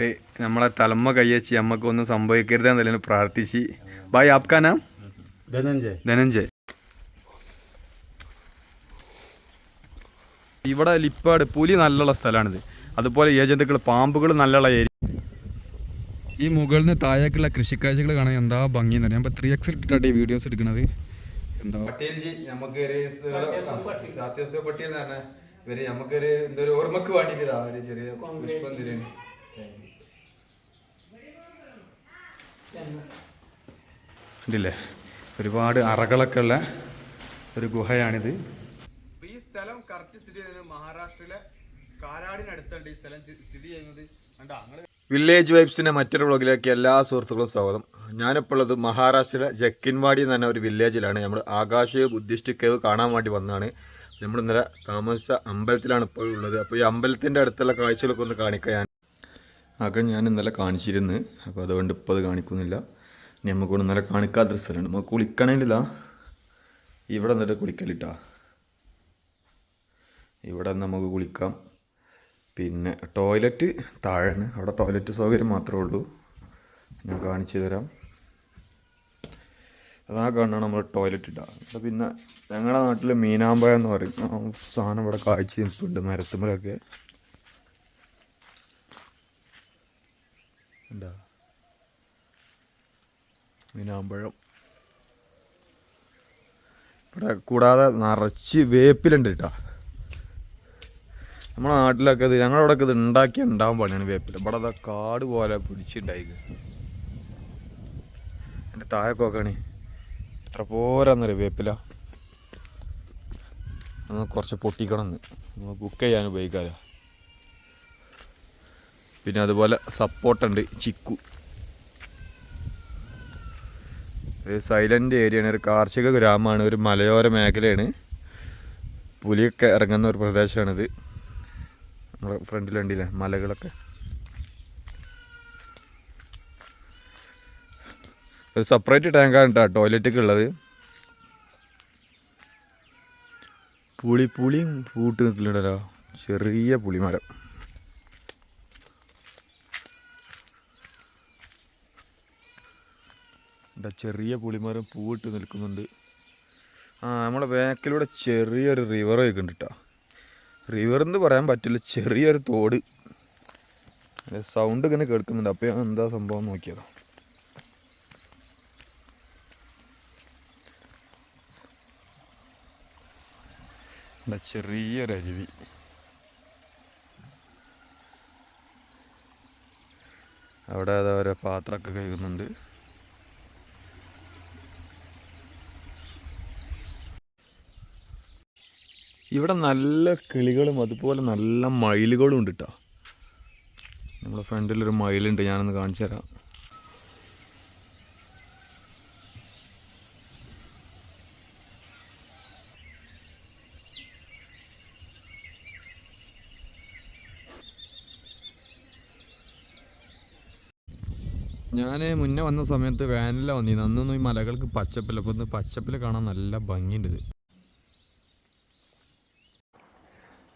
എന്നിട്ട് നമ്മളെ തലമ്മ കൈയച്ച് നമുക്കൊന്നും സംഭവിക്കരുത് എന്തെങ്കിലും പ്രാർത്ഥിച്ച്. ബായ് ആപ്കാനാ ധനഞ്ജയ്. ധനഞ്ജയ്. ഇവിടെ ലിപ്പാട് പുലി നല്ലുള്ള സ്ഥലമാണിത് അതുപോലെ ഏജന്തുക്കൾ പാമ്പുകൾ നല്ലുള്ള ഏരിയ. ഈ മുകളിൽ നിന്ന് താഴേക്കുള്ള കൃഷിക്കാഴ്ചകൾ കാണാൻ എന്താ ഭംഗി എന്ന് പറയാം ത്രീ എക്സ് ഇട്ടിട്ടാണ് ഈ വീഡിയോസ് എടുക്കുന്നത് എന്താ? നമുക്കൊരു സാത്യസ്വ പട്ടി എന്ന് പറഞ്ഞാൽ ഇവർ. നമുക്കൊരു എന്തോ ഒരു ഓർമ്മക്ക് വേണ്ടി ഒരു ചെറിയ പുഷ്പം തരുന്നു ഇതില്ലേ ഒരുപാട് അറകളൊക്കെ ഉള്ള ഒരു ഗുഹയാണിത്. ഈ സ്ഥലം കറക്റ്റ് സ്ഥിതി ചെയ്യുന്നത് മഹാരാഷ്ട്രയിലെ കാരാടിനടുത്തുണ്ട് ഈ സ്ഥലം സ്ഥിതി ചെയ്യുന്നത്. വില്ലേജ് വൈബ്സിന്റെ മറ്റൊരു വ്ളോഗിലേക്ക് എല്ലാ സുഹൃത്തുക്കളും സ്വാഗതം. ഞാനിപ്പോൾ ഉള്ളത് മഹാരാഷ്ട്രയിലെ ജക്കിൻവാടി എന്ന് പറഞ്ഞ ഒരു വില്ലേജിലാണ് നമ്മൾ ആകാശ ബുദ്ധിസ്റ്റ് കേവ് കാണാൻ വേണ്ടി വന്നതാണ്. നമ്മൾ ഇന്നലെ താമസ അമ്പലത്തിലാണ് ഇപ്പോൾ ഉള്ളത്. അപ്പോൾ ഈ അമ്പലത്തിന്റെ അടുത്തുള്ള കാഴ്ചകളൊക്കെ ഒന്ന് കാണിക്കാൻ അകം ഞാൻ ഇന്നലെ കാണിച്ചിരുന്നു. അപ്പോൾ അതുകൊണ്ട് ഇപ്പോൾ അത് കാണിക്കുന്നില്ല. ഇനി നമുക്കൊന്ന് ഇന്നലെ കാണിക്കാത്തൊരു സ്ഥലമുണ്ട് നമുക്ക് കുളിക്കണേലില്ല ഇവിടെ നിന്നിട്ട് കുളിക്കലിട്ടാ. ഇവിടെ നമുക്ക് കുളിക്കാം. പിന്നെ ടോയ്ലറ്റ് താഴെയാണ്. അവിടെ ടോയ്ലറ്റ് സൗകര്യം മാത്രമേ ഉള്ളൂ. ഞാൻ കാണിച്ചു തരാം. അതാ കാണണം നമ്മൾ ടോയ്ലറ്റ് ഇട്ടാ പിന്നെ ഞങ്ങളുടെ നാട്ടിൽ മീനാമ്പഴം എന്ന് പറയും സാധനം ഇവിടെ കാഴ്ച നിൽപ്പുണ്ട് മരത്തുമ്മലൊക്കെ എന്താ? മീനാമ്പഴം. ഇവിടെ കൂടാതെ നിറച്ച് വേപ്പിലുണ്ട് കേട്ടോ. നമ്മുടെ നാട്ടിലൊക്കെ ഇത് ഞങ്ങളുടെ ഒക്കെ ഇത് ഉണ്ടാക്കി ഉണ്ടാവാൻ പണിയാണ് വേപ്പില. ഇവിടെ അതാ കാട് പോലെ പിടിച്ചുണ്ടായിക്ക് എന്റെ താഴെ നോക്കണേ. എത്ര പോരാന്നറിയ വേപ്പില. അന്ന് കുറച്ച് പൊട്ടിക്കണമെന്ന് നമുക്ക് കുക്ക് ചെയ്യാൻ ഉപയോഗിക്കാമല്ലോ പിന്നെ അതുപോലെ സപ്പോർട്ടുണ്ട് ചിക്കു. സൈലന്റ് ഏരിയയാണ് ഒരു കാർഷിക ഗ്രാമമാണ്. ഒരു മലയോര മേഖലയാണ്. പുലിയൊക്കെ ഇറങ്ങുന്ന ഒരു പ്രദേശമാണിത്. നമ്മുടെ ഫ്രണ്ടിൽ കണ്ടില്ലേ? മലകളൊക്കെ. ഒരു സെപ്പറേറ്റ് ടാങ്കാണ് കേട്ടോ ടോയ്ലറ്റൊക്കെ ഉള്ളത്. പുളി പുളിയും പൂട്ട് നിൽക്കുന്നുണ്ടല്ലോ. ചെറിയ പുളിമരം. ഇവിടെ ചെറിയ പുളിമരം പൂവിട്ട് നിൽക്കുന്നുണ്ട്. ആ നമ്മളെ ബാക്കിലൂടെ ചെറിയൊരു റിവർ കേട്ടോ റിവർ എന്ന് പറയാൻ പറ്റില്ല ചെറിയൊരു തോട്. സൗണ്ട് ഇങ്ങനെ കേൾക്കുന്നുണ്ട്. അപ്പോൾ ഞാൻ എന്താ സംഭവം നോക്കിയതാ. ഇവിടെ ചെറിയൊരു അരുവി. അവിടെ അതാ പാത്രമൊക്കെ കഴുകുന്നുണ്ട്. ഇവിടെ നല്ല കിളികളും അതുപോലെ നല്ല മയിലുകളും ഉണ്ട് കേട്ടോ നമ്മുടെ ഫ്രണ്ടിൽ ഫ്രണ്ടിലൊരു മയിലുണ്ട് ഞാനൊന്ന് കാണിച്ചു തരാം. ഞാൻ മുന്നേ വന്ന സമയത്ത് വേനലിലാണ് വന്നിരുന്നു അന്നൊന്നും ഈ മലകൾക്ക് പച്ചപ്പില്ല. അപ്പോൾ ഇന്ന് പച്ചപ്പിൽ കാണാൻ നല്ല ഭംഗിയുണ്ട് ഇത്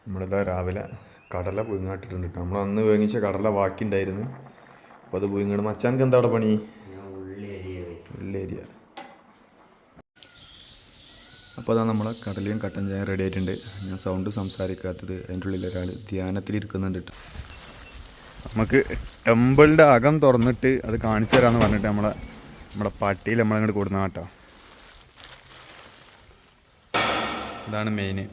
നമ്മളിതാ രാവിലെ കടല പുഴുങ്ങാട്ടിട്ടുണ്ട് കേട്ടോ. നമ്മൾ അന്ന് വേങ്ങിച്ച കടല ബാക്കി ഉണ്ടായിരുന്നു അപ്പോൾ അത് പുഴുങ്ങണം. മച്ചാനക്ക് എന്താ അവിടെ പണി? ഉള്ളേരിയ അപ്പോൾ അതാ നമ്മളെ കടലയും കട്ടൻ ചായ റെഡി ആയിട്ടുണ്ട്. ഞാൻ സൗണ്ട് സംസാരിക്കാത്തത് അതിന്റെ ഉള്ളിൽ ഒരാൾ ധ്യാനത്തിലിരിക്കുന്നുണ്ട് കേട്ടോ. നമുക്ക് ടെമ്പിളിന്റെ അകം തുറന്നിട്ട് അത് കാണിച്ചു തരാമെന്ന് പറഞ്ഞിട്ട് നമ്മളെ നമ്മളെ പട്ടിയിൽ നമ്മളങ്ങോട്ട് കൊടുക്കുന്ന കേട്ടോ. ഇതാണ് മെയിന്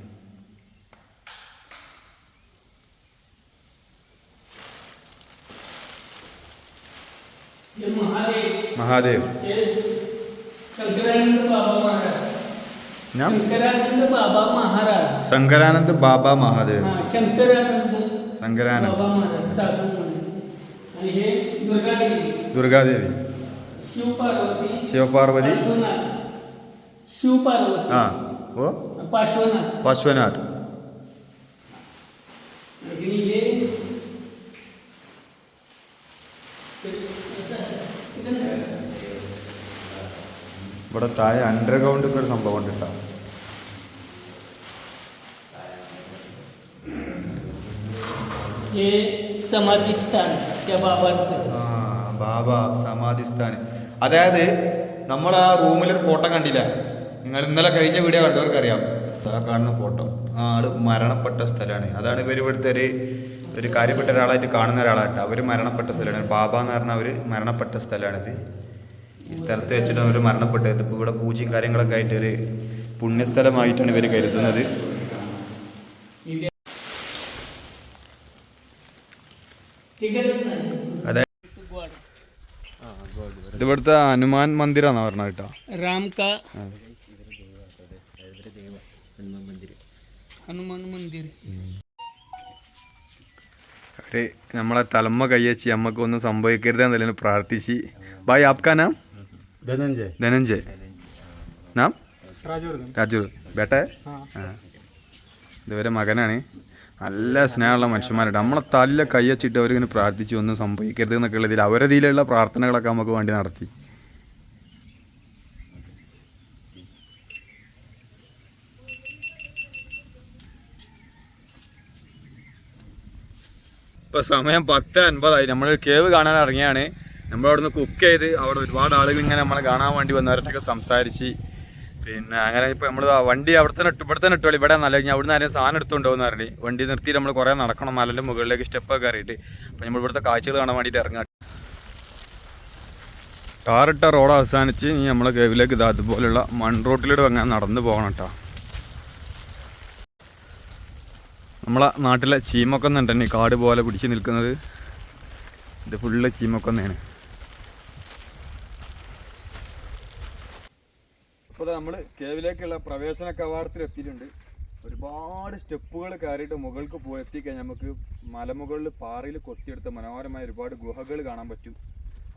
മഹാദേവ്. ശങ്കരാനന്ദ് ബാബ മഹാദേവ്. ശങ്കരാനന്ദ് ദുർഗാദേവി. ശിവപാർവതി. ആ ഓ. പാർശ്വനാഥ് ഇവിടെ താഴെ അണ്ടർഗ്രൗണ്ടൊക്കെ ഒരു സംഭവം ഉണ്ട് കേട്ടോ ബാബ സമാധിസ്ഥാൻ അതായത് നമ്മൾ ആ റൂമിൽ ഒരു ഫോട്ടോ കണ്ടില്ല? നിങ്ങൾ ഇന്നലെ കഴിഞ്ഞ വീഡിയോ കണ്ടവർക്കറിയാം. ആ കാണുന്ന ഫോട്ടോ. ആ ആൾ മരണപ്പെട്ട സ്ഥലമാണ് അതാണ് ഇവർ ഇവിടുത്തെ ഒരു ഒരു കാര്യപ്പെട്ട ഒരാളായിട്ട് കാണുന്ന ഒരാളായിട്ട് അവർ മരണപ്പെട്ട സ്ഥലമാണ് ബാബ എന്ന് പറഞ്ഞാൽ അവർ മരണപ്പെട്ട സ്ഥലമാണിത് ഈ സ്ഥലത്ത് വെച്ചിട്ടാണ് അവർ മരണപ്പെട്ടത് ഇപ്പോൾ ഇവിടെ പൂജയും കാര്യങ്ങളൊക്കെ ആയിട്ട് ഒരു പുണ്യസ്ഥലമായിട്ടാണ് ഇവർ കരുതുന്നത്. അതെ. ഇവിടുത്തെ ഹനുമാൻ മന്ദിരാന്നാ പറഞ്ഞ കേട്ടോ. രാംക നമ്മളെ തലമ്മ കയ്യച്ചി അമ്മയ്ക്ക് ഒന്നും സംഭവിക്കരുത് എന്നല്ലേ പ്രാർത്ഥിച്ച്. ബായ് ആപ്കാനാ നാം धनंजय ധനഞ്ജയ് നാം राजूर രാജു ബേട്ടെ ആ ഇതുവരെ മകനാണ് നല്ല സ്നേഹമുള്ള മനുഷ്യന്മാരുണ്ട് നമ്മളെ തല്ല കയ്യച്ചിട്ട് അവരിങ്ങനെ പ്രാർത്ഥിച്ചു ഒന്നും സംഭവിക്കരുത് എന്നൊക്കെ ഉള്ളതിൽ അവരെ ഇതിലുള്ള പ്രാർത്ഥനകളൊക്കെ നമുക്ക് വേണ്ടി നടത്തി ഇപ്പൊ സമയം പത്ത് അൻപതായി നമ്മൾ കേവ് കാണാൻ ഇറങ്ങിയാണ് നമ്മൾ അവിടെ നിന്ന് കുക്ക് ചെയ്ത് അവിടെ ഒരുപാട് ആളുകൾ ഇങ്ങനെ നമ്മളെ കാണാൻ വേണ്ടി വന്നവരൊക്കെ സംസാരിച്ച് പിന്നെ അങ്ങനെ ഇപ്പൊ നമ്മൾ വണ്ടി അവിടെ തന്നെ ഇവിടെ തന്നെ ഇട്ടോളി. ഇവിടെ നല്ല കഴിഞ്ഞാൽ അവിടുന്ന് ആരെയും സാധനം എന്ന് പറഞ്ഞു വണ്ടി നിർത്തി നമ്മൾ കുറേ നടക്കണം. മലന്റെ മുകളിലേക്ക് സ്റ്റെപ്പൊക്കെ കയറിയിട്ട്. അപ്പോൾ നമ്മൾ ഇവിടുത്തെ കാഴ്ചകൾ കാണാൻ വേണ്ടിയിട്ട് ഇറങ്ങാം. ടാറിട്ട റോഡ് അവസാനിച്ച് ഇനി നമ്മളെ കേവിലേക്ക് ഇത് അതുപോലെയുള്ള മൺ റോട്ടിലൂടെ അങ്ങനെ നടന്നു പോകണം കേട്ടോ നമ്മളെ നാട്ടിലെ ചീമൊക്കെ ഈ കാട് പോലെ പിടിച്ച് നിൽക്കുന്നത്. ഇത് ഫുള്ള് ചീമക്കൊന്നയാണ്. നമ്മൾ കേവിലേക്കുള്ള പ്രവേശന കവാടത്തിൽ എത്തിയിട്ടുണ്ട്. ഒരുപാട് സ്റ്റെപ്പുകൾ കയറിയിട്ട് മുകൾക്ക് പോയി എത്തിക്കഴിഞ്ഞാൽ നമുക്ക് മലമുകളിൽ പാറയിൽ കൊത്തിയെടുത്ത മനോഹരമായ ഒരുപാട് ഗുഹകൾ കാണാൻ പറ്റും.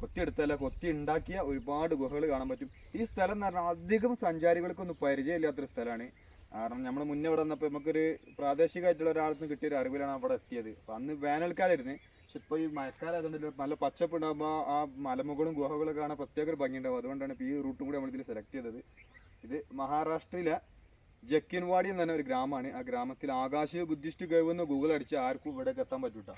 കൊത്തിയെടുത്തല്ല കൊത്തി ഉണ്ടാക്കിയ ഒരുപാട് ഗുഹകൾ കാണാൻ പറ്റും. ഈ സ്ഥലം എന്ന് പറഞ്ഞാൽ അധികം സഞ്ചാരികൾക്കൊന്നും പരിചയമില്ലാത്തൊരു സ്ഥലമാണ്. കാരണം നമ്മൾ മുന്നേ ഇവിടെ വന്നപ്പോൾ നമുക്കൊരു പ്രാദേശികമായിട്ടുള്ള ഒരാളിൽ നിന്ന് കിട്ടിയ ഒരു അറിവിലാണ് അവിടെ എത്തിയത്. അപ്പം അന്ന് വേനൽക്കാലായിരുന്നു. പക്ഷെ ഇപ്പോൾ ഈ മഴക്കാലം അതുകൊണ്ട് നല്ല പച്ചപ്പ് ഉണ്ടാകുമ്പോൾ ആ മലമുകളും ഗുഹകളും കാണാൻ പ്രത്യേക ഒരു ഭംഗിയുണ്ടാവും. അതുകൊണ്ടാണ് ഇപ്പോൾ ഈ റൂട്ടും കൂടി നമ്മളിതിൽ സെലക്ട് ചെയ്തത്. ഇത് മഹാരാഷ്ട്രയിലെ ജക്കിൻവാടി എന്ന് പറഞ്ഞ ഒരു ഗ്രാമമാണ്. ആ ഗ്രാമത്തിൽ ആകാശീയ ബുദ്ധിസ്റ്റ് കേവ് എന്ന് ഗൂഗിൾ അടിച്ച് ആർക്കും ഇവിടേക്ക് എത്താൻ പറ്റൂട്ടോ.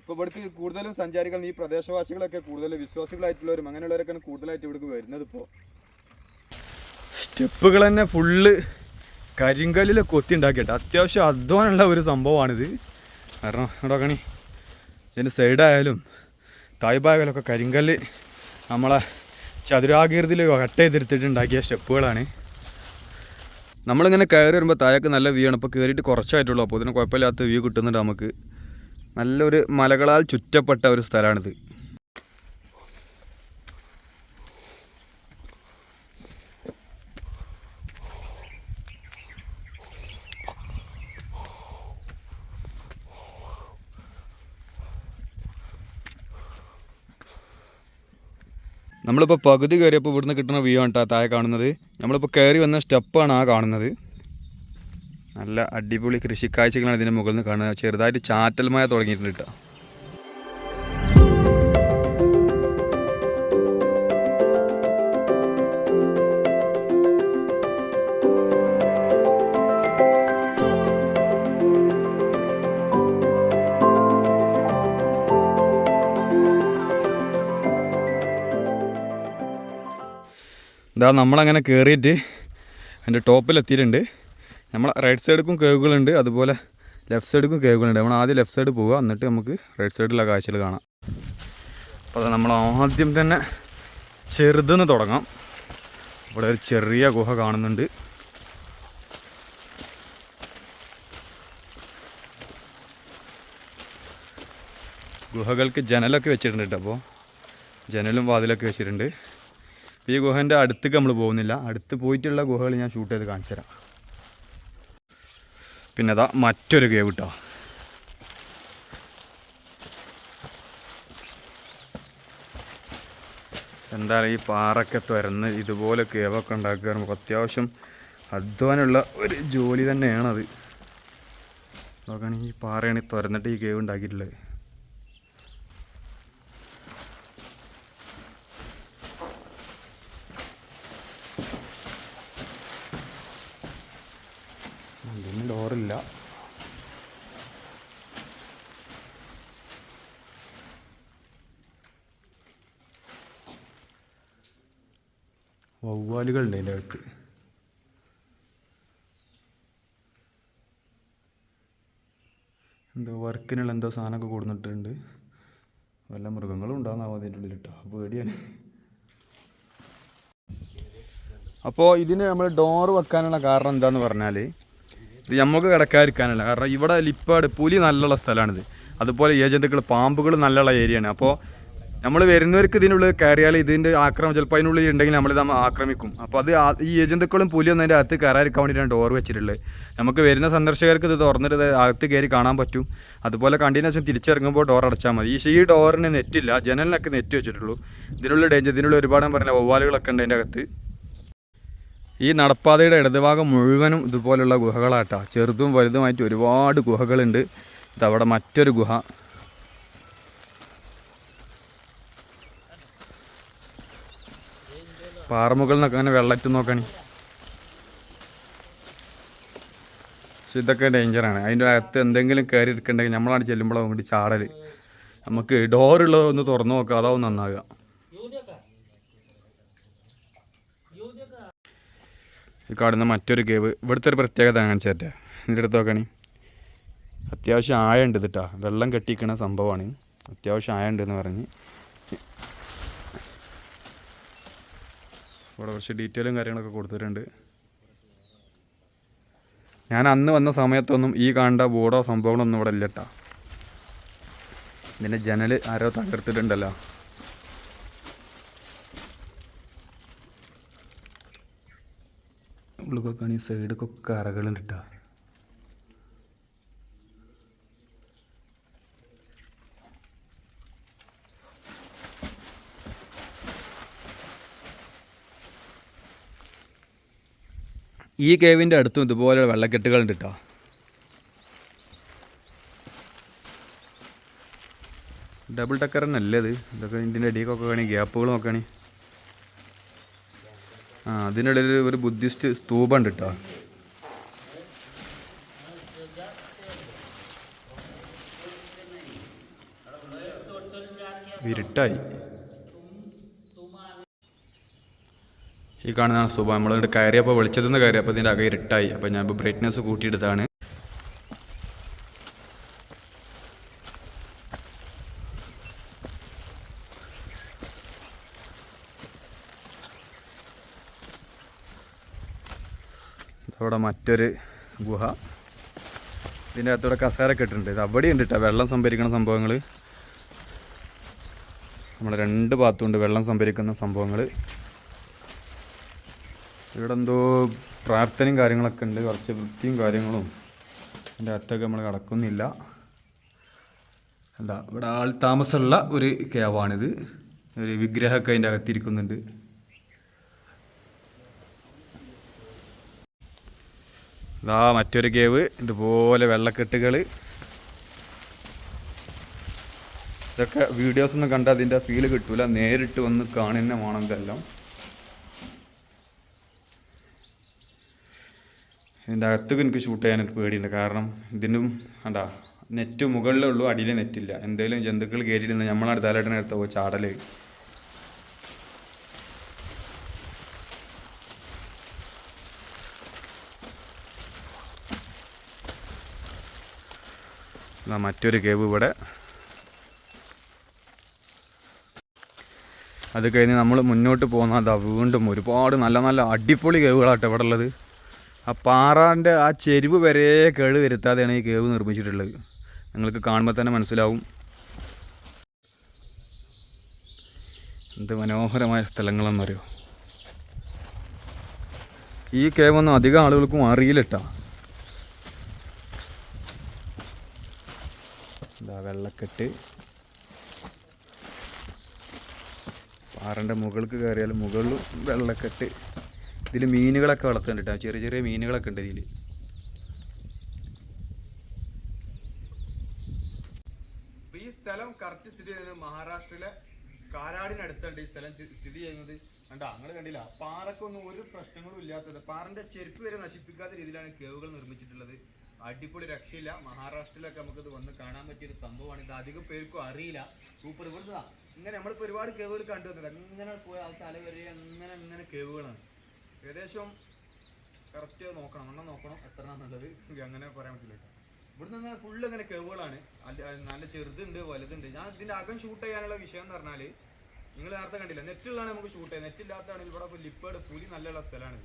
ഇപ്പോൾ ഇവിടുത്തെ കൂടുതലും സഞ്ചാരികൾ ഈ പ്രദേശവാസികളൊക്കെ കൂടുതൽ വിശ്വാസികളായിട്ടുള്ളവരും അങ്ങനെയുള്ളവരൊക്കെയാണ് കൂടുതലായിട്ട് ഇവിടേക്ക് വരുന്നത് ഇപ്പോൾ സ്റ്റെപ്പുകൾ തന്നെ ഫുള്ള് കരിങ്കല്ലിൽ കൊത്തി ഉണ്ടാക്കിയിട്ട്. അത്യാവശ്യം അധ്വാനമുള്ള ഒരു സംഭവമാണിത്. കാരണം ഇവിടെ കണി ഇതിന്റെ സൈഡായാലും തായ്ഭാഗലൊക്കെ കരിങ്കല്ല് നമ്മളെ ചതുരാകൃതിയിൽ കട്ട് ചെയ്തെടുത്തിട്ട് സ്റ്റെപ്പുകളാണ്. നമ്മളിങ്ങനെ കയറി വരുമ്പോൾ താഴേക്ക് നല്ല വ്യൂ ആണ്. ഇപ്പോൾ കയറിയിട്ട് കുറച്ചായിട്ടുള്ളൂ. അപ്പോൾ ഇതിന് കുഴപ്പമില്ലാത്ത വ്യൂ കിട്ടുന്നുണ്ട് നമുക്ക്. നല്ലൊരു മലകളാൽ ചുറ്റപ്പെട്ട ഒരു സ്ഥലമാണിത്. നമ്മളിപ്പോൾ പകുതി കയറിയപ്പോൾ ഇവിടുന്ന് കിട്ടുന്ന വ്യൂ ആണ് കേട്ടോ താഴെ കാണുന്നത്. നമ്മളിപ്പോൾ കയറി വന്ന സ്റ്റെപ്പാണ് ആ കാണുന്നത്. നല്ല അടിപൊളി കൃഷിക്കാഴ്ചകളാണ് ഇതിന്റെ മുകളിൽ നിന്ന് കാണുന്നത്. ചെറുതായിട്ട് ചാറ്റൽ മഴ തുടങ്ങിയിട്ടുണ്ട് കേട്ടോ ഇതാ നമ്മളങ്ങനെ കയറിയിട്ട് അതിന്റെ ടോപ്പിലെത്തിയിട്ടുണ്ട്. നമ്മൾ റൈറ്റ് സൈഡിലും കേവുകളുണ്ട് അതുപോലെ ലെഫ്റ്റ് സൈഡിലും കേവുകളുണ്ട് നമ്മൾ ആദ്യം ലെഫ്റ്റ് സൈഡ് പോവുക എന്നിട്ട് നമുക്ക് റൈറ്റ് സൈഡിലുള്ള കാഴ്ചകൾ കാണാം. അപ്പോൾ നമ്മൾ ആദ്യം തന്നെ ചെറുതെന്ന് തുടങ്ങാം. ഇവിടെ ഒരു ചെറിയ ഗുഹ കാണുന്നുണ്ട്. ഗുഹകൾക്ക് ജനലൊക്കെ വെച്ചിട്ടുണ്ട് കേട്ടോ അപ്പോൾ ജനലും വാതിലൊക്കെ വെച്ചിട്ടുണ്ട്. ഈ ഗുഹന്റെ അടുത്തേക്ക് നമ്മൾ പോകുന്നില്ല. അടുത്ത് പോയിട്ടുള്ള ഗുഹകൾ ഞാൻ ഷൂട്ട് ചെയ്ത് കാണിച്ചു തരാം. പിന്നെ അതാ മറ്റൊരു കേവ് കേട്ടോ എന്താണ് ഈ പാറൊക്കെ തുരന്ന് ഇതുപോലെ കേവൊക്കെ ഉണ്ടാക്കുക നമുക്ക് അത്യാവശ്യം അധ്വാനമുള്ള ഒരു ജോലി തന്നെയാണത്. നോക്കുകയാണെങ്കിൽ ഈ പാറയാണ് തുരന്നിട്ട് ഈ കേവ് ഉണ്ടാക്കിയിട്ടുള്ളത്. ഇതിന് ഡോറില്ല. വവ്വാലുകളുണ്ട് അതിന്റെ അകത്ത്. എന്തോ വർക്കിനുള്ള എന്തോ സാധനമൊക്കെ കൊടുത്തിട്ടുണ്ട്. വല്ല മൃഗങ്ങളും ഉണ്ടാകുന്നാവും അതിന്റെ ഉള്ളിൽ കേട്ടോ പേടിയാണ്. അപ്പോൾ ഇതിന് നമ്മൾ ഡോർ വെക്കാനുള്ള കാരണം എന്താണെന്ന് പറഞ്ഞാൽ നമുക്ക് കിടക്കാതിരിക്കാനല്ല. കാരണം ഇവിടെ ലിപ്പാട് പുലി നല്ലുള്ള സ്ഥലമാണിത് അതുപോലെ ഏജന്തുക്കൾ പാമ്പുകൾ നല്ലുള്ള ഏരിയയാണ്. അപ്പോൾ നമ്മൾ വരുന്നവർക്ക് ഇതിനുള്ളിൽ കയറിയാൽ ഇതിന്റെ ആക്രമണം ചിലപ്പോൾ അതിനുള്ളിൽ ഉണ്ടെങ്കിൽ നമ്മൾ ഇത് ആക്രമിക്കും. അപ്പോൾ അത് ഈ ഏജന്തുക്കളും പുലിയൊന്നും അതിന്റെ അകത്ത് കയറാതിരിക്കാൻ വേണ്ടിയിട്ടാണ് ഡോർ വെച്ചിട്ടുള്ളത്. നമുക്ക് വരുന്ന സന്ദർശകർക്ക് ഇത് തുറന്നിട്ട് അകത്ത് കയറി കാണാൻ പറ്റും. അതുപോലെ കണ്ടിന്യൂസ് തിരിച്ചിറങ്ങുമ്പോൾ ഡോർ അടച്ചാൽ മതി. ഈ ഡോറിന് നെറ്റില്ല. ജനലിനൊക്കെ നെറ്റ് വെച്ചിട്ടുള്ളൂ. ഇതിനുള്ള ഡേഞ്ചർ ഇതിനുള്ള ഒരുപാട് പറഞ്ഞ വവ്വാലുകളൊക്കെ ഉണ്ട് അതിന്റെ അകത്ത്. ഈ നടപ്പാതയുടെ ഇടതുഭാഗം മുഴുവനും ഇതുപോലുള്ള ഗുഹകളാട്ടാ. ചെറുതും വലുതുമായിട്ട് ഒരുപാട് ഗുഹകളുണ്ട്. ഇതവിടെ മറ്റൊരു ഗുഹ. പാറമുകളിൽ നിന്നൊക്കെ അങ്ങനെ വെള്ളറ്റ് നോക്കണി. പക്ഷെ ഇതൊക്കെ ഡേഞ്ചറാണ് അതിന്റെ അകത്ത് എന്തെങ്കിലും കയറി ഇരിക്കണ്ടെങ്കിൽ നമ്മളാണ് ചെല്ലുമ്പോഴാണ് വേണ്ടി ചാടൽ നമുക്ക് ഡോറുള്ളത് ഒന്ന് തുറന്നു നോക്കാം അതാവും നന്നാകുക ഈ കാണുന്ന മറ്റൊരു കേവ്. ഇവിടുത്തെ ഒരു പ്രത്യേകത കാണിച്ചേറ്റെ ഇതിന്റെ അടുത്ത് നോക്കണി. അത്യാവശ്യം ആഴമുണ്ട് ഇതിട്ടാ വെള്ളം കെട്ടിക്കണ സംഭവമാണ്. അത്യാവശ്യം ആഴമുണ്ട് എന്ന് പറഞ്ഞ്. ഇവിടെ കുറച്ച് ഡീറ്റെയിലും കാര്യങ്ങളൊക്കെ കൊടുത്തിട്ടുണ്ട്. ഞാൻ അന്ന് വന്ന സമയത്തൊന്നും ഈ കാണേണ്ട ബോർഡോ സംഭവങ്ങളൊന്നും ഇവിടെ ഇല്ലട്ടാ. ഇതിന്റെ ജനൽ ആരോ തകർത്തിട്ടുണ്ടല്ലോ. ഉള്ളിലൊക്കെ ഈ സൈഡൊക്കെ അറകളുണ്ട് കേട്ടോ ഈ കേവിന്റെ അടുത്തും ഇതുപോലെ വെള്ളക്കെട്ടുകളുണ്ട് കേട്ടോ ഡബിൾ ടക്കർ തന്നെയല്ലേ ഇത്? ഇതൊക്കെ ഇതിന്റെ അടിയൊക്കെ കാണി ഗ്യാപ്പുകൾ നോക്കണി. ആ അതിനിടയിൽ ഒരു ബുദ്ധിസ്റ്റ് സ്തൂപം ഉണ്ട് കേട്ടോ ഇരുട്ടായി. ഈ കാണുന്ന സുബ നമ്മളിവിടെ കയറിയപ്പോൾ വെളിച്ചത്തുനിന്ന് കയറിയപ്പോൾ ഇതിന്റെ അകം ഇരുട്ടായി. അപ്പോൾ ഞാൻ ഇപ്പോൾ ബ്രൈറ്റ്നെസ് കൂട്ടിയെടുത്താണ്. അവിടെ മറ്റൊരു ഗുഹ. ഇതിന്റെ അകത്തൂടെ കസേര കെട്ടിട്ടുണ്ട് ഇത് അവിടെ ഉണ്ട് വെള്ളം സംഭരിക്കുന്ന സംഭവങ്ങൾ നമ്മൾ രണ്ട് ഭാഗത്തുണ്ട് വെള്ളം സംഭരിക്കുന്ന സംഭവങ്ങൾ ഇവിടെ എന്തോ പ്രാർത്ഥനയും കാര്യങ്ങളൊക്കെ ഉണ്ട്. കുറച്ച് വൃത്തിയും കാര്യങ്ങളും ഇതിന്റെ അകത്തൊക്കെ നമ്മൾ കടക്കുന്നില്ല. അല്ല ഇവിടെ ആൾ താമസമുള്ള ഒരു ക്യാവാണിത് ഒരു വിഗ്രഹമൊക്കെ അതിന്റെ അകത്തിരിക്കുന്നുണ്ട്. ഇതാ മറ്റൊരു കേവ്. ഇതുപോലെ വെള്ളക്കെട്ടുകൾ ഇതൊക്കെ വീഡിയോസ് ഒന്നും കണ്ടാൽ അതിന്റെ ഫീൽ കിട്ടൂല. നേരിട്ട് വന്ന് കാണുന്ന വേണം ഇതെല്ലാം ഇതിന്റെ അകത്തൊക്കെ എനിക്ക് ഷൂട്ട് ചെയ്യാനൊരു പേടിയുണ്ട്. കാരണം ഇതിനും എന്താ നെറ്റ് മുകളിലേ അടിയിൽ നെറ്റില്ല എന്തെങ്കിലും ജന്തുക്കൾ കയറ്റിയിരുന്ന നമ്മളാണ് അടുത്ത് പോയി ചാടൽ. മറ്റൊരു കേവ് ഇവിടെ. അത് കഴിഞ്ഞ് നമ്മൾ മുന്നോട്ട് പോകുന്ന അതാ വീണ്ടും ഒരുപാട് നല്ല നല്ല അടിപൊളി കേവുകളാട്ടോ ഇവിടെ ഉള്ളത്. ആ പാറാന്റെ ആ ചെരുവ് വരെ കേട് വരുത്താതെയാണ് ഈ കേവ് നിർമ്മിച്ചിട്ടുള്ളത്. നിങ്ങൾക്ക് കാണുമ്പോൾ തന്നെ മനസ്സിലാവും. എന്ത് മനോഹരമായ സ്ഥലങ്ങളെന്നറിയോ? ഈ കേവൊന്നും അധികം ആളുകൾക്കും അറിയില്ല കേട്ടോ വെള്ളക്കെട്ട് പാറന്റെ മുകൾക്ക് കയറിയാൽ മുകളിൽ വെള്ളക്കെട്ട് ഇതിൽ മീനുകളൊക്കെ വളർത്തുന്നുണ്ട് കേട്ടോ. ചെറിയ ചെറിയ മീനുകളൊക്കെ ഉണ്ട് ഇതിൽ ഈ സ്ഥലം കറക്റ്റ് സ്ഥിതി ചെയ്യുന്നത് മഹാരാഷ്ട്രയിലെ കാരാടിനടുത്തുണ്ട് ഈ സ്ഥലം സ്ഥിതി ചെയ്യുന്നത്. കണ്ടോ അങ്ങൾ കണ്ടില്ല? പാറക്കൊന്നും ഒരു പ്രശ്നങ്ങളും ഇല്ലാത്തത്. പാറന്റെ ചെരുപ്പ് വരെ നശിപ്പിക്കാത്ത രീതിയിലാണ് കേവുകൾ നിർമ്മിച്ചിട്ടുള്ളത്. അടിപൊളി രക്ഷയില്ല. മഹാരാഷ്ട്രയിലൊക്കെ നമുക്ക് ഇത് വന്ന് കാണാൻ പറ്റിയ ഒരു സംഭവമാണ്. ഇത് അധികം പേർക്കും അറിയില്ല. സൂപ്പർ ഇവിടുത്തെ ഇങ്ങനെ നമ്മളിപ്പോൾ ഒരുപാട് കേവുകൾ കണ്ടു വന്നത് അങ്ങനെ പോയി ആ തല വരെ അങ്ങനെ അങ്ങനെ കേവുകളാണ്. ഏകദേശം കറക്റ്റ് നോക്കണം. എണ്ണം നോക്കണം. എത്ര എന്നുള്ളത് അങ്ങനെ പറയാൻ പറ്റില്ല. ഇവിടുന്ന് അങ്ങനെ ഫുള്ള് ഇങ്ങനെ കേവുകളാണ്. നല്ല ചെറുതുണ്ട് വലുതുണ്ട്. ഞാൻ ഇതിന്റെ അകം ഷൂട്ട് ചെയ്യാനുള്ള വിഷയം എന്ന് പറഞ്ഞാൽ നിങ്ങൾ നേരത്തെ കണ്ടില്ല? നെറ്റുള്ളതാണ് നമുക്ക് ഷൂട്ട് ചെയ്യാം നെറ്റ് ഇല്ലാത്തതാണ് ഇവിടെ ലിപ്പേഡ് പുലി നല്ലുള്ള സ്ഥലമാണ്.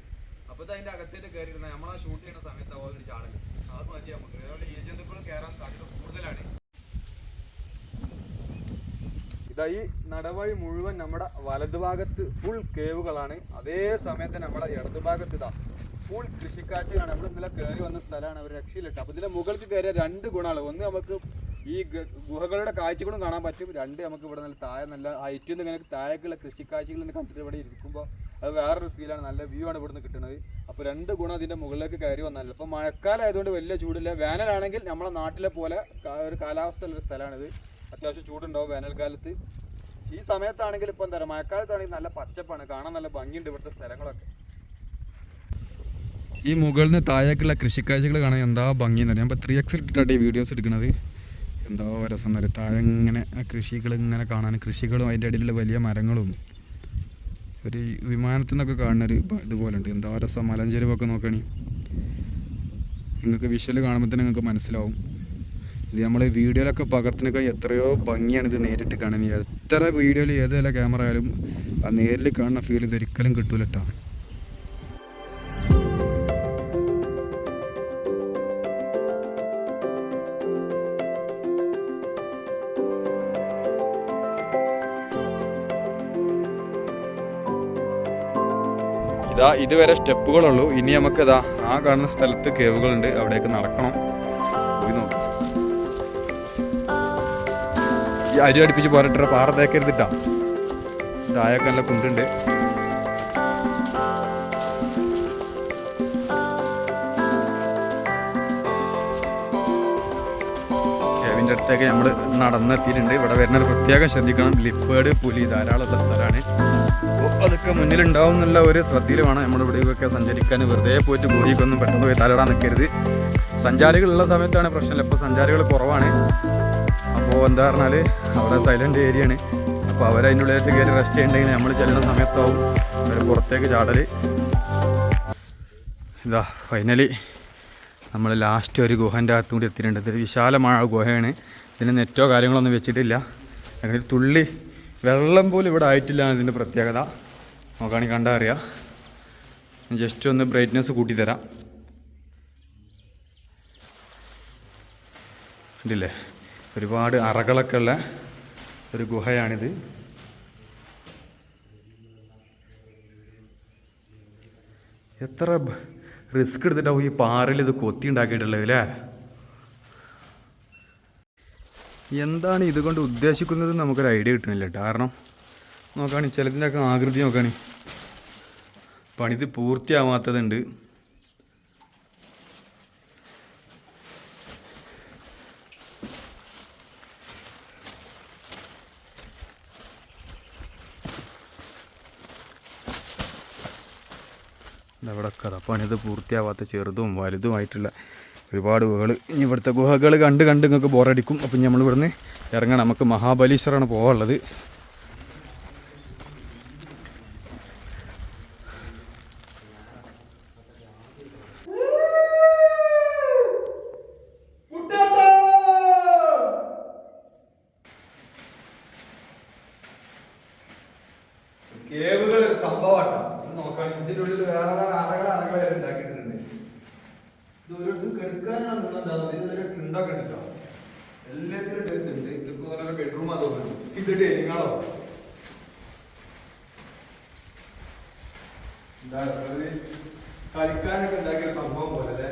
അപ്പോൾ ഇത് അതിന്റെ അകത്തേക്ക് കയറി ഇരുന്നാൽ നമ്മളാ ഷൂട്ട് ചെയ്യുന്ന സമയത്ത് അതുപോലെ ചാടൽ. അത് മതി നമുക്ക്. അതേപോലെ ഈ ജന്തുക്കളും കയറാൻ സാധ്യത കൂടുതലാണ്. ഇതായി നടവഴി മുഴുവൻ നമ്മുടെ വലതുഭാഗത്ത് ഫുൾ കേവുകളാണ്. അതേ സമയത്ത് നമ്മുടെ ഇടതുഭാഗത്ത് ഇതാ ഫുൾ കൃഷിക്കാഴ്ചകളാണ് നമ്മൾ ഇന്നലെ കയറി വന്ന സ്ഥലമാണ്. അവർ രക്ഷയിലിട്ട്. അപ്പൊ ഇതിന്റെ മുകളിൽ കയറിയ രണ്ട് ഗുണമാണ് ഒന്ന് നമുക്ക് ഈ ഗുഹകളുടെ കാഴ്ചകളും കാണാൻ പറ്റും. രണ്ട് നമുക്ക് ഇവിടെ നല്ല താഴെ നല്ല ഹൈറ്റിൽ നിന്ന് ഇങ്ങനെ താഴേക്കുള്ള കൃഷിക്കാഴ്ചകൾ കണ്ടിട്ട് ഇവിടെ ഇരിക്കുമ്പോൾ അത് വേറൊരു ഫീലാണ് നല്ല വ്യൂ ആണ് ഇവിടുന്ന് കിട്ടുന്നത്. അപ്പോൾ രണ്ട് ഗുണം അതിന്റെ മുകളിലേക്ക് കയറി വന്നാലും. അപ്പോൾ മഴക്കാലം ആയതുകൊണ്ട് വലിയ ചൂടില്ല. വേനലാണെങ്കിൽ നമ്മളെ നാട്ടിലെ പോലെ ഒരു കാലാവസ്ഥ ഉള്ള സ്ഥലമാണിത്. അത്യാവശ്യം ചൂടുണ്ടാവും വേനൽക്കാലത്ത്. ഈ സമയത്താണെങ്കിൽ ഇപ്പൊ എന്താ പറയുക മഴക്കാലത്താണെങ്കിൽ നല്ല പച്ചപ്പാണ്. കാണാൻ നല്ല ഭംഗിയുണ്ട് ഇവിടുത്തെ സ്ഥലങ്ങളൊക്കെ. ഈ മുകളിൽ നിന്ന് താഴേക്കുള്ള കൃഷിക്കാഴ്ചകൾ കാണാൻ എന്താ ഭംഗി എന്ന് ഞാൻ ഇപ്പോൾ ത്രീ എക്സ് ഇട്ടിട്ടാണ് ഈ വീഡിയോസ് എടുക്കുന്നത്. എന്താ രസം താഴെ ഇങ്ങനെ കൃഷികൾ ഇങ്ങനെ കാണാൻ കൃഷികളും അതിന്റെ ഇടയിലുള്ള വലിയ മരങ്ങളും ഒരു വിമാനത്തിൽ നിന്നൊക്കെ കാണുന്നൊരു ഇതുപോലെ ഉണ്ട് എന്താ രസം മലഞ്ചെരുവൊക്കെ നോക്കണേ. നിങ്ങൾക്ക് വിഷ്വൽ കാണുമ്പോൾ തന്നെ നിങ്ങൾക്ക് മനസ്സിലാവും. ഇത് നമ്മൾ വീഡിയോയിലൊക്കെ പകർത്തിനൊക്കെ എത്രയോ ഭംഗിയാണ് ഇത് നേരിട്ട് കാണാൻ. എത്ര വീഡിയോയിൽ ഏതെല്ലാം ക്യാമറ ആയാലും ആ നേരിൽ കാണുന്ന ഫീൽ ഇതൊരിക്കലും കിട്ടൂല ഇതാ ഇതുവരെ സ്റ്റെപ്പുകളുള്ളൂ. ഇനി നമുക്ക് ഇതാ ആ കാണുന്ന സ്ഥലത്ത് കേവുകളുണ്ട്. അവിടേക്ക് നടക്കണം. പോയി ഈ അരി അടുപ്പിച്ച് പോരട്ടെ പാറ തേക്കരുതിട്ടാ താഴൊക്കെ നല്ല കുണ്ടുണ്ട്. കേവിന്റെ അടുത്തേക്ക് നമ്മൾ നടന്നെത്തിയിട്ടുണ്ട്. ഇവിടെ വരുന്നത് പ്രത്യേകം ശ്രദ്ധിക്കണം. ലിപ്പേഡ് പുലി ധാരാളമുള്ള സ്ഥലമാണ്. അപ്പോൾ അതൊക്കെ മുന്നിലുണ്ടാവും എന്നുള്ള ഒരു ശ്രദ്ധയിൽ വേണം നമ്മുടെ ഇവിടെയൊക്കെ സഞ്ചരിക്കാൻ. വെറുതെ പോയിട്ട് ഗുഹയ്ക്കൊന്നും പെട്ടെന്ന് പോയി തലയിടാൻ നിൽക്കരുത്. സഞ്ചാരികളുള്ള സമയത്താണ് പ്രശ്നമില്ല ഇപ്പോൾ സഞ്ചാരികൾ കുറവാണ്. അപ്പോൾ എന്താ പറഞ്ഞാൽ അവിടെ സൈലന്റ് ഏരിയ ആണ്. അപ്പോൾ അവരതിന്റെ ഉള്ളിലായിട്ട് കയറി റെസ്റ്റ് ചെയ്യണ്ടെങ്കിൽ നമ്മൾ ചെല്ലുന്ന സമയത്താവും. പുറത്തേക്ക് ചാടൽ ഇതാ ഫൈനലി നമ്മൾ ലാസ്റ്റ് ഒരു ഗുഹന്റെ അകത്തും കൂടി എത്തിയിട്ടുണ്ട്. ഇതൊരു വിശാലമായ ഗുഹയാണ്. ഇതിന് നെറ്റോ കാര്യങ്ങളൊന്നും വെച്ചിട്ടില്ല. അങ്ങനെ തുള്ളി വെള്ളം പോലും ഇവിടെ ആയിട്ടില്ല ഇതിന്റെ പ്രത്യേകത. നോക്കുകയാണെങ്കിൽ കണ്ടാൽ അറിയാം. ജസ്റ്റ് ഒന്ന് ബ്രൈറ്റ്നെസ് കൂട്ടി തരാം ഇതില്ലേ ഒരുപാട് അറകളൊക്കെ ഉള്ള ഒരു ഗുഹയാണിത്. എത്ര റിസ്ക് എടുത്തിട്ടാവും ഈ പാറയിൽ ഇത് കൊത്തി ഉണ്ടാക്കിയിട്ടുള്ളത് അല്ലേ എന്താണ് ഇതുകൊണ്ട് ഉദ്ദേശിക്കുന്നത് നമുക്കൊരു ഐഡിയ കിട്ടുന്നില്ല കേട്ടോ കാരണം നോക്കുകയാണെങ്കിൽ ചിലതിന്റെയൊക്കെ ആകൃതി നോക്കുകയാണെങ്കിൽ പണിത് പൂർത്തിയാവാത്തതുണ്ട്. അവിടെ കഥ. പണിത് പൂർത്തിയാവാത്ത ചെറുതും വലുതുമായിട്ടുള്ള ഒരുപാട് ഗുഹകൾ ഇനി ഇവിടുത്തെ ഗുഹകൾ കണ്ട് കണ്ട് നിങ്ങൾക്ക് ബോറടിക്കും അപ്പം നമ്മൾ ഇവിടുന്ന് ഇറങ്ങണം. നമുക്ക് മഹാബലീശ്വറാണ് പോകാനുള്ളത് കേവുകൾ ഒരു സംഭവമാട്ടോ നോക്കാൻ ഇതിന്റെ ഉള്ളിൽ വേറെ വേറെ അറകൾ അറകൾ വരെ ഉണ്ടാക്കിയിട്ടുണ്ട് ഇത് ഒരു ഇത് കെടുക്കാനാണ് നിന്നുണ്ടാവുന്നത് ഇതിന് എല്ലാത്തിനും തിണ്ടൊക്കെ ഉണ്ട്. ഇതൊക്കെ നല്ല ബെഡ്റൂമാ തോന്നുന്നു ഇത് ഡൈനിങ്ങാണോ എന്താ കളിക്കാനൊക്കെ ഉണ്ടാക്കിയ സംഭവം പോലെ അല്ലേ?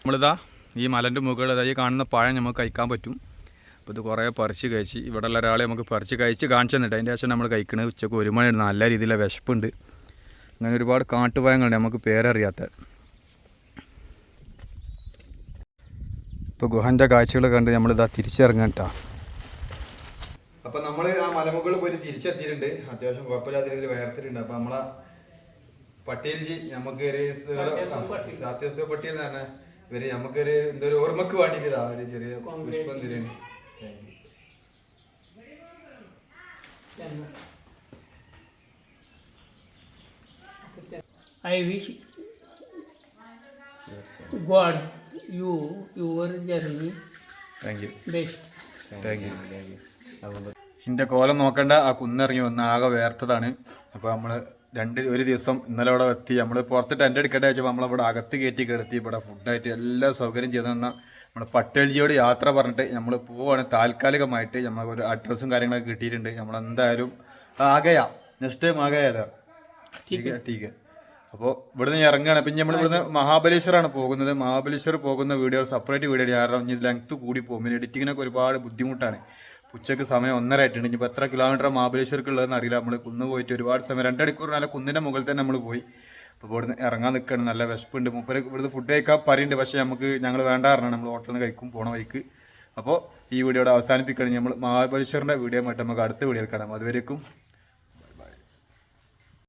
നമ്മളിതാ ഈ മലന്റെ മുകളിൽ ഈ കാണുന്ന പഴം നമുക്ക് കഴിക്കാൻ പറ്റും. അപ്പോൾ ഇത് കുറേ പറിച്ച് കഴിച്ച് ഇവിടെയുള്ള ഒരാളെ നമുക്ക് പറിച്ച് കഴിച്ച് കാണിച്ചു തന്നിട്ട് അതിന്റെ ശേഷം നമ്മൾ കഴിക്കണത് ഉച്ചയ്ക്ക് ഒരു മണി നല്ല രീതിയിലുള്ള വിശപ്പുണ്ട്. അങ്ങനെ ഒരുപാട് കാട്ടുപഴങ്ങളുണ്ട് നമുക്ക് പേരറിയാത്ത. ഇപ്പോൾ ഗുഹന്റെ കാഴ്ചകൾ കണ്ട് നമ്മളിതാ ഇതാ കേട്ടോ അപ്പൊ നമ്മൾ ആ മലമുകളിൽ പോയിട്ട് തിരിച്ചെത്തിയിട്ടുണ്ട്. അത്യാവശ്യം കുഴപ്പമില്ലാത്ത രീതിയിൽ വേർത്തിട്ടുണ്ട്. അപ്പൊ നമ്മളെ പട്ടേൽജി നമുക്ക് ഒരു പട്ടിയൽ സാത്യസ്വ പട്ടേൽ. എന്ന് പറഞ്ഞ ഇവർ നമുക്കൊരു എന്തോ ഒരു ഓർമ്മക്ക് വേണ്ടിയിട്ടാ ഇതാ ഒരു ചെറിയ പുഷ്പം തരുന്നു I wish God you your journey thank you best. Thank you എന്റെ കോലം നോക്കണ്ട ആ കുന്നിറങ്ങി വന്ന് ആകെ വേർത്തതാണ്. അപ്പോൾ നമ്മൾ രണ്ട് ഒരു ദിവസം ഇന്നലെ അവിടെ എത്തി. നമ്മൾ പുറത്ത് ടെന്റ് എടുക്കട്ടെ വെച്ചപ്പോൾ നമ്മളവിടെ അകത്ത് കയറ്റി കിടത്തി ഇവിടെ ഫുഡായിട്ട് എല്ലാ സൗകര്യം ചെയ്തു. തന്ന നമ്മുടെ പട്ടേൽജിയോട് യാത്ര പറഞ്ഞിട്ട് നമ്മൾ പോവാണ്. താൽക്കാലികമായിട്ട് നമ്മൾ ഒരു അഡ്രസ്സും കാര്യങ്ങളൊക്കെ കിട്ടിയിട്ടുണ്ട്. നമ്മൾ എന്തായാലും ആകെയാ. നെക്സ്റ്റ് ടൈം ആകെയാ ടീക്ക്. അപ്പോൾ ഇവിടുന്ന് ഇറങ്ങുകയാണ്. പിന്നെ നമ്മൾ ഇവിടുന്ന് മഹാബലേശ്വറാണ് പോകുന്നത്. മഹാബലേശ്വർ പോകുന്ന വീഡിയോ സെപ്പറേറ്റ് വീഡിയോ കാരണം ഇനി ലെങ്ത് കൂടി പോകും. പിന്നെ എഡിറ്റിങ്ങിനൊക്കെ ഒരുപാട് ബുദ്ധിമുട്ടാണ്. ഉച്ചയ്ക്ക് സമയം ഒന്നര ആയിട്ടുണ്ട്. ഇനിയിപ്പോൾ എത്ര കിലോമീറ്റർ മഹാബലേശ്വർക്ക് ഉള്ളതെന്ന് അറിയില്ല. നമ്മൾ കുന്ന് പോയിട്ട് ഒരുപാട് സമയം രണ്ടടിക്കൂർ നല്ല കുന്നിന്റെ മുകളിൽ തന്നെ നമ്മൾ പോയി. അപ്പോൾ ഇവിടുന്ന് ഇറങ്ങാൻ നിൽക്കുകയാണ് നല്ല വിശപ്പുണ്ട്. മുപ്പര് ഇവിടുന്ന് ഫുഡ് കഴിക്കാൻ പറയുന്നുണ്ട്. പക്ഷേ നമുക്ക് ഞങ്ങൾ വേണ്ട കാരണം നമ്മൾ ഹോട്ടലിൽ നിന്ന് കഴിക്കും പോണ വഴിക്ക്. അപ്പോൾ ഈ വീഡിയോയുടെ അവസാനിപ്പിക്കുകയാണ്. നമ്മൾ മഹാബലേശ്വറിന്റെ വീഡിയോ ആയിട്ട് നമുക്ക് അടുത്ത വീഡിയോയിൽ കാണാം. അതുവരേക്കും